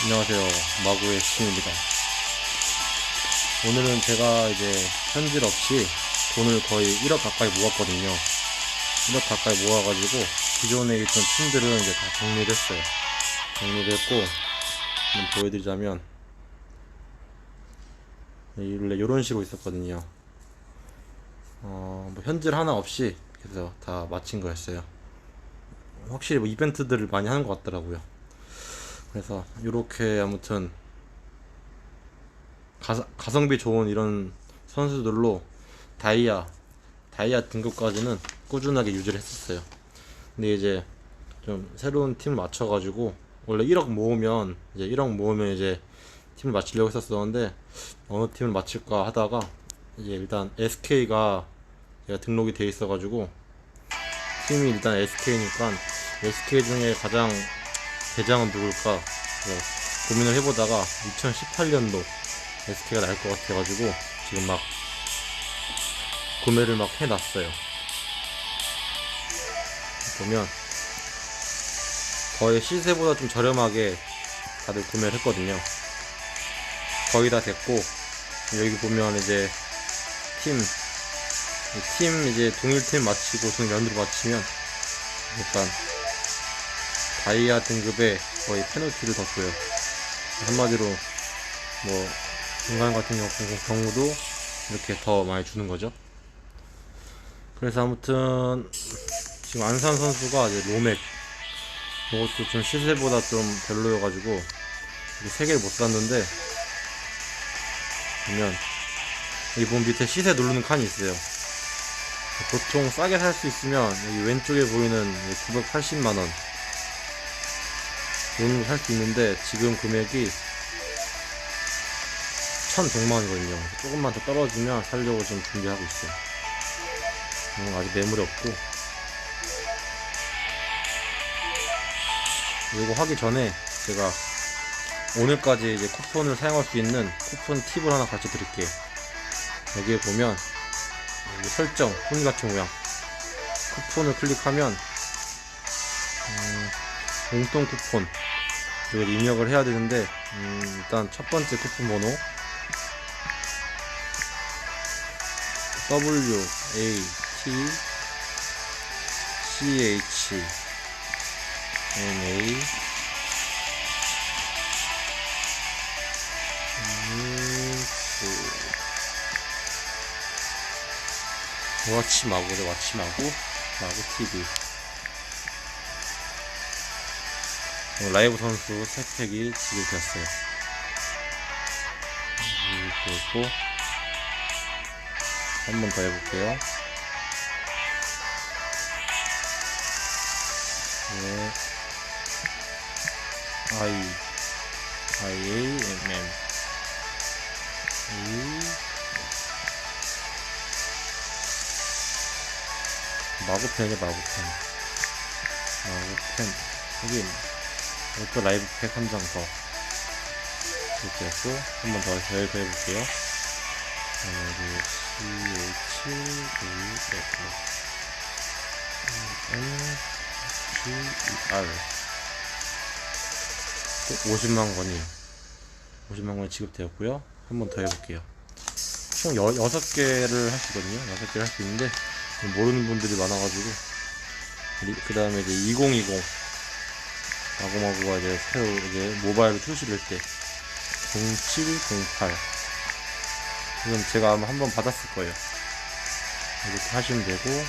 안녕하세요. 마구의 신입니다. 오늘은 제가 이제 현질 없이 돈을 거의 1억 가까이 모았거든요. 1억 가까이 모아가지고 기존에 있던 팀들은 이제 다 정리를 했어요. 정리를 했고, 보여드리자면, 네, 원래 이런 식으로 있었거든요. 어, 뭐 현질 하나 없이 그래서 다 마친 거였어요. 확실히 뭐 이벤트들을 많이 하는 것 같더라고요. 그래서 이렇게 아무튼 가, 가성 비 좋은 이런 선수들로 다이아 다이아 등급까지는 꾸준하게 유지를 했었어요. 근데 이제 좀 새로운 팀을 맞춰가지고 원래 1억 모으면 이제 1억 모으면 이제 팀을 맞추려고 했었었는데 어느 팀을 맞출까 하다가 이제 일단 SK가 제가 등록이 돼 있어가지고 팀이 일단 SK니까 SK 중에 가장 대장은 누굴까 그래서 고민을 해보다가 2018년도 SK가 나을 것 같아가지고 지금 막 구매를 막 해놨어요. 보면 거의 시세보다 좀 저렴하게 다들 구매를 했거든요. 거의 다 됐고 여기 보면 이제 팀, 팀 이제 동일팀 마치고 동일 연두로 마치면 일단 다이아 등급에 거의 페널티를 더 줘요. 한마디로 뭐 인간 같은 경우- 경우도 이렇게 더 많이 주는 거죠. 그래서 아무튼 지금 안산 선수가 이제 로맥 이것도 좀 시세보다 좀 별로여가지고 이게 세 개를 못 샀는데 보면 여기 보면 밑에 시세 누르는 칸이 있어요. 보통 싸게 살 수 있으면 여기 왼쪽에 보이는 980만 원 돈으로 살수 있는데 지금 금액이 1100만 원이거든요. 조금만 더 떨어지면 살려고 지금 준비하고 있어요. 음, 아직 매물이 없고 이거 하기 전에 제가 오늘까지 이제 쿠폰을 사용할 수 있는 쿠폰 팁을 하나 같이 드릴게요. 여기에 보면 설정, 훈이같이 모양 쿠폰을 클릭하면 음, 공통 쿠폰 이걸 입력을 해야 되는데 음, 일단 첫 번째 쿠폰 번호. W A T C H N A. 와치 마구래 와치 마구 마구 TV 라이브 선수 새 팩이 지급되었어요. 이렇게 있고 한 번 더 해볼게요. 네. I I A M M 이 마구펜이 마구펜 마구펜 여기 이것도 라이브 팩 한 장 더. 이렇게 했고, 한 번 더, 더 해볼게요. 여기, C, H, A, F, N, G, E, R. 또 50만 원이, 50만 원이 지급되었고요. 한 번 더 해볼게요. 총 여, 6개를 할수 있거든요. 6개를 할 수 있는데, 모르는 분들이 많아가지고, 그 다음에 이제 2020. 마구마구가 이제 새로 이제 모바일로 출시를 할때0708 이건 제가 아마 한번 받았을 거예요. 이렇게 하시면 되고 그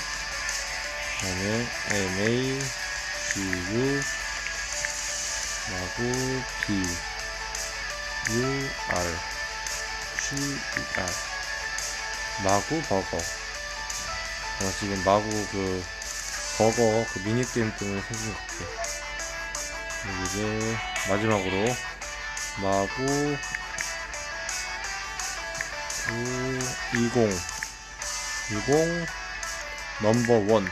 다음에 MA GU 마구 B UR GER 마구 버거. 어, 지금 마구 그 버거 그 미니게임 때문에 생긴 것 같아요 이제 마지막으로 마구 9 20 20 넘버 원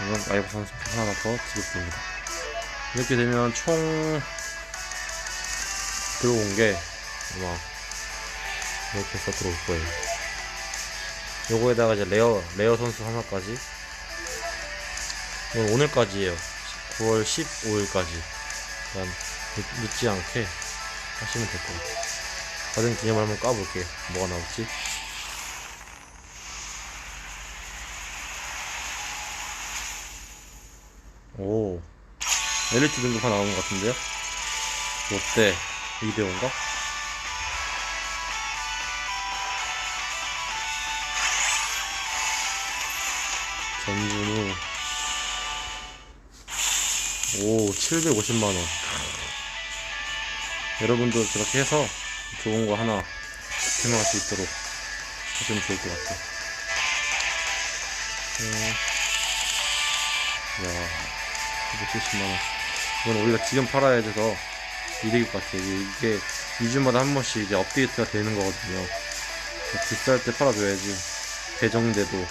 이건 라이브 선수 하나 더 지급됩니다. 이렇게 되면 총 들어온 게 아마 이렇게 해서 들어올 거예요. 요거에다가 이제 레어 레어 선수 하나까지 이건 오늘까지예요. 9월 15일까지. 한 늦- 늦지 않게 하시면 될 것 같아요. 가정 기념을 한번 까볼게요. 뭐가 나올지. 오, 엘리트 등급 하나 나온 것 같은데요? 롯데 이대호인가? 오 750만원. 여러분도 그렇게 해서 좋은 거 하나 개명할 수 있도록 하시면 좋을 것 같아요. 음. 야 270만원. 이건 우리가 지금 팔아야 돼서 이득일 것 같아요. 이게 2주마다 한 번씩 이제 업데이트가 되는 거거든요. 그 비쌀 때 팔아줘야지. 배정돼도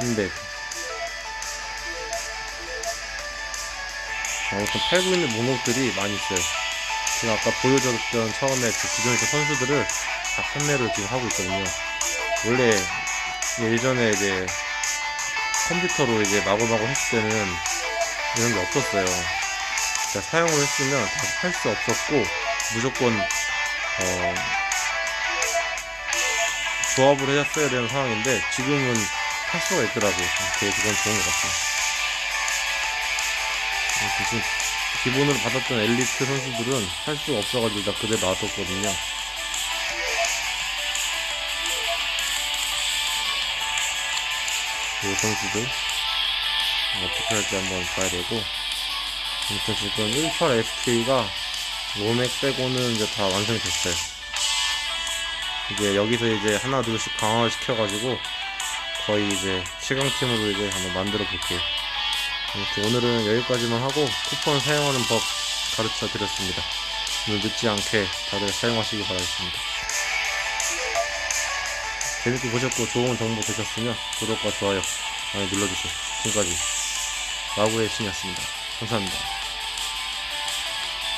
300 아무튼 팔고 있는 목록들이 많이 있어요 제가 아까 보여줬던 처음에 그 기존에 있던 선수들을 다 판매를 지금 하고 있거든요 원래 예전에 이제 컴퓨터로 이제 마구마구 했을 때는 이런 게 없었어요 제가 사용을 했으면 다할수 없었고 무조건 어 조합을 했어야 되는 상황인데 지금은 할 수가 있더라고요. 되게 그건 좋은 것 같아요. 지금 기본으로 받았던 엘리트 선수들은 할 수가 없어가지고 나 그대로 놔뒀거든요. 이 선수들 어떻게 할지 한번 봐야 되고 아무튼 지금 18 SK가 로맥 빼고는 이제 다 완성이 됐어요. 이제 여기서 이제 하나 둘씩 강화를 시켜가지고 거의 이제 최강팀으로 이제 한번 만들어 볼게요. 오늘은 여기까지만 하고 쿠폰 사용하는 법 가르쳐 드렸습니다. 오늘 늦지 않게 다들 사용하시기 바라겠습니다. 재밌게 보셨고 좋은 정보 되셨으면 구독과 좋아요 많이 눌러주세요. 지금까지 마구의 신이었습니다. 감사합니다.